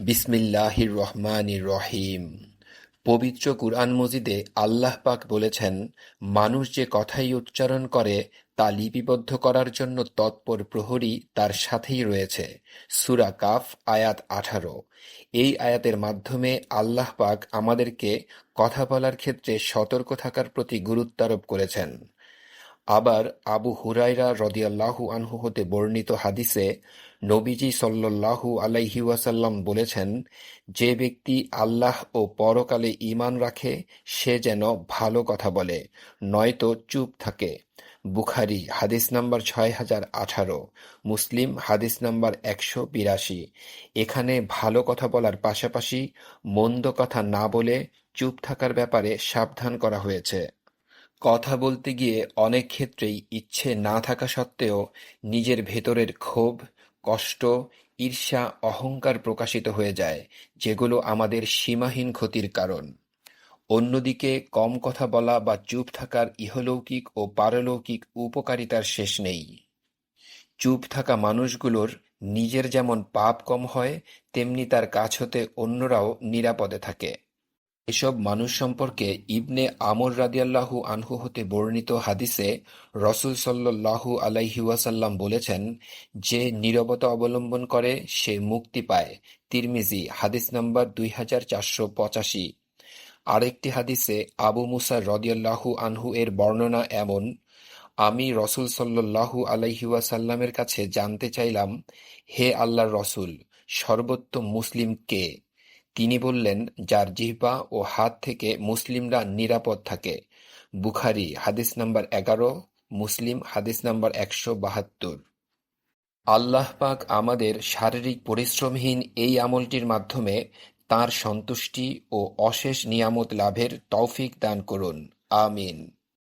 বিসমিল্লাহির রহমানির রহিম। পবিত্র কুরআন মজিদে আল্লাহ পাক বলেছেন, মানুষ যে কথাই উচ্চারণ করে তা লিপিবদ্ধ করার জন্য তৎপর প্রহরী তার সাথেই রয়েছে। সূরা কাফ, আয়াত আঠারো। এই আয়াতের মাধ্যমে আল্লাহ পাক আমাদেরকে কথা বলার ক্ষেত্রে সতর্ক থাকার প্রতি গুরুত্বারোপ করেছেন। আবার আবু হুরায়রা রদিয়াল্লাহু আনহু হতে বর্ণিত হাদিসে নবীজি সল্লাল্লাহু আলাইহি ওয়াসাল্লাম বলেছেন, যে ব্যক্তি আল্লাহ ও পরকালে ঈমান রাখে, সে যেন ভালো কথা বলে, নয়তো চুপ থাকে। বুখারি, হাদিস নাম্বার ছয় হাজার আঠারো। মুসলিম, হাদিস নাম্বার একশো বিরাশি। এখানে ভালো কথা বলার পাশাপাশি মন্দ কথা না বলে চুপ থাকার ব্যাপারে সাবধান করা হয়েছে। কথা বলতে গিয়ে অনেক ক্ষেত্রেই ইচ্ছে না থাকা সত্ত্বেও নিজের ভেতরের ক্ষোভ, কষ্ট, ঈর্ষা, অহংকার প্রকাশিত হয়ে যায়, যেগুলো আমাদের সীমাহীন ক্ষতির কারণ। অন্যদিকে কম কথা বলা বা চুপ থাকার ইহলৌকিক ও পারলৌকিক উপকারিতার শেষ নেই। চুপ থাকা মানুষগুলোর নিজের যেমন পাপ কম হয়, তেমনি তার কাছ হতে অন্যরাও নিরাপদে থাকে। এসব মানুষ সম্পর্কে ইবনে আমর রাদিয়াল্লাহু আনহু হতে বর্ণিত হাদিসে রসুল সল্লাল্লাহু আলাইহি ওয়াসাল্লাম বলেছেন, যে নীরবতা অবলম্বন করে, সে মুক্তি পায়। তিরমিজি, হাদিস নাম্বার দুই হাজার চারশো পঁচাশি। আরেকটি হাদিসে আবু মুসা রদিয়াল্লাহু আনহু এর বর্ণনা এমন, আমি রসুল সল্লাল্লাহু আলাইহি ওয়াসাল্লামের কাছে জানতে চাইলাম, হে আল্লাহর রসুল, সর্বোত্তম মুসলিম কে? তিনি বললেন, যার জিহ্বা ও হাত থেকে মুসলিমরা নিরাপদ থাকে। বুখারি, হাদিস নাম্বার এগারো, মুসলিম, হাদিস নাম্বার একশো বাহাত্তর। আল্লাহ পাক আমাদের শারীরিক পরিশ্রমহীন এই আমলটির মাধ্যমে তার সন্তুষ্টি ও অশেষ নিয়ামত লাভের তৌফিক দান করুন। আমিন।